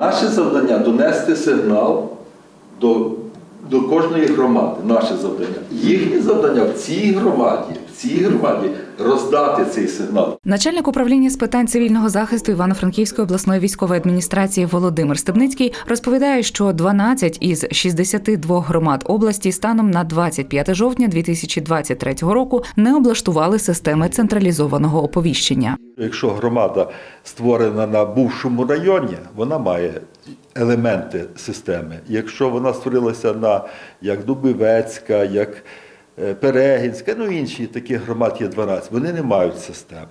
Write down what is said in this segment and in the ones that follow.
Наше завдання донести сигнал до, до кожної громади. Наше завдання. Їхнє завдання в цій громаді, в цій громаді роздати цей сигнал. Начальник управління з питань цивільного захисту Івано-Франківської обласної військової адміністрації Володимир Стебницький розповідає, що 12 із 62 громад області станом на 25 жовтня 2023 року не облаштували системи централізованого оповіщення. Якщо громада створена на бувшому районі, вона має елементи системи. Якщо вона створилася на як Дубівецька, як е, Перегінська, ну інші такі громад є 12, вони не мають систем.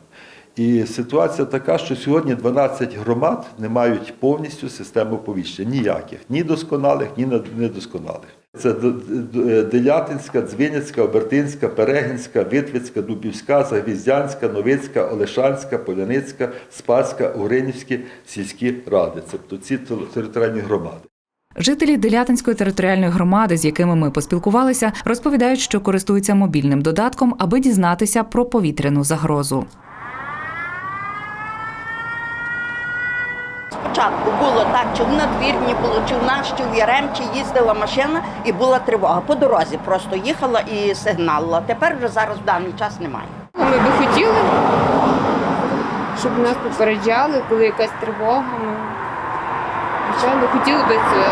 І ситуація така, що сьогодні 12 громад не мають повністю системи оповіщення. Ніяких, ні досконалих, ні недосконалих. Це Д- Делятинська, Дзвіницька, Обертинська, Перегінська, Витвицька, Дубівська, Загвіздянська, Новицька, Олешанська, Поляницька, Спаська, Угринівські сільські ради. Тобто ці територіальні громади. Жителі Делятинської територіальної громади, з якими ми поспілкувалися, розповідають, що користуються мобільним додатком, аби дізнатися про повітряну загрозу. Спочатку було так, чи в надвірні було, чи в нас, чи в Яремчі їздила машина і була тривога. По дорозі просто їхала і сигналила. Тепер вже зараз в даний час немає. Ми би хотіли, щоб нас попереджали, коли якась тривога. Ми, звичайно, хотіли би це.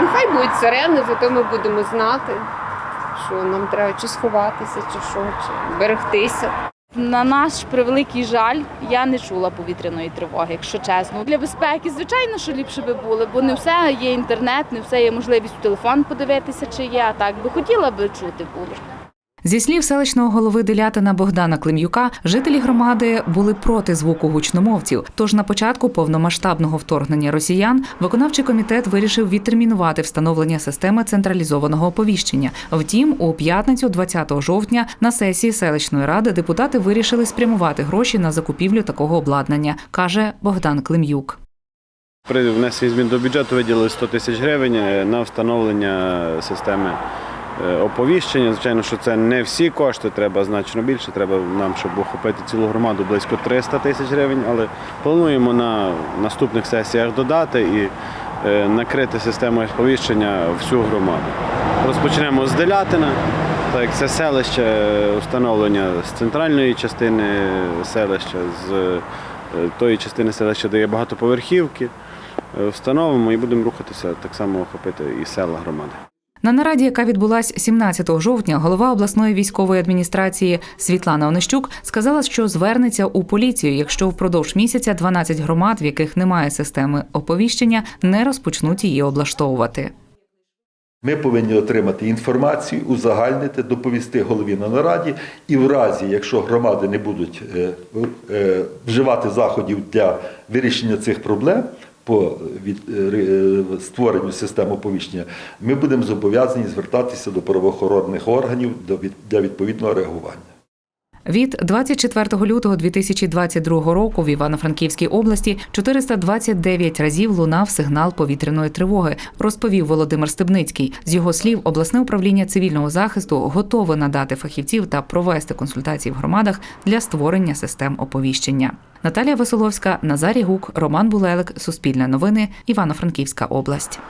Нехай будуть сирени, зато ми будемо знати, що нам треба чи сховатися, чи що, чи берегтися. На наш превеликий жаль, я не чула повітряної тривоги, якщо чесно. Для безпеки, звичайно, що ліпше би було, бо не все є інтернет, не все є можливість в телефон подивитися, чи є. А так би хотіла би чути було. Зі слів селищного голови Делятина Богдана Клим'юка, жителі громади були проти звуку гучномовців. Тож на початку повномасштабного вторгнення росіян виконавчий комітет вирішив відтермінувати встановлення системи централізованого оповіщення. Втім, у п'ятницю, 20 жовтня, на сесії селищної ради депутати вирішили спрямувати гроші на закупівлю такого обладнання, каже Богдан Клим'юк. При внесенні змін до бюджету виділили 100 тисяч гривень е, на встановлення системи е, оповіщення. Звичайно, що це не всі кошти, треба значно більше. Треба нам, щоб охопити цілу громаду, близько 300 тисяч гривень, але плануємо на наступних сесіях додати і е, накрити системою оповіщення всю громаду. Розпочнемо з Делятина, так це селище е, встановлення з центральної частини селища, з е, тої частини селища, де є багатоповерхівки. Е, Встановимо і будемо рухатися так само охопити і села громади. На нараді, яка відбулась 17 жовтня, голова обласної військової адміністрації Світлана Онищук сказала, що звернеться у поліцію, якщо впродовж місяця 12 громад, в яких немає системи оповіщення, не розпочнуть її облаштовувати. Ми повинні отримати інформацію, узагальнити, доповісти голові на нараді, і в разі, якщо громади не будуть е, е, вживати заходів для вирішення цих проблем по від, е, створенню системи оповіщення, ми будемо зобов'язані звертатися до правоохоронних органів для відповідного реагування. Від 24 лютого 2022 року в Івано-Франківській області 429 разів лунав сигнал повітряної тривоги, розповів Володимир Стебницький. З його слів, обласне управління цивільного захисту готове надати фахівців та провести консультації в громадах для створення систем оповіщення. Наталія Веселовська, Назарій Гук, Роман Булелик, Суспільне новини, Івано-Франківська область.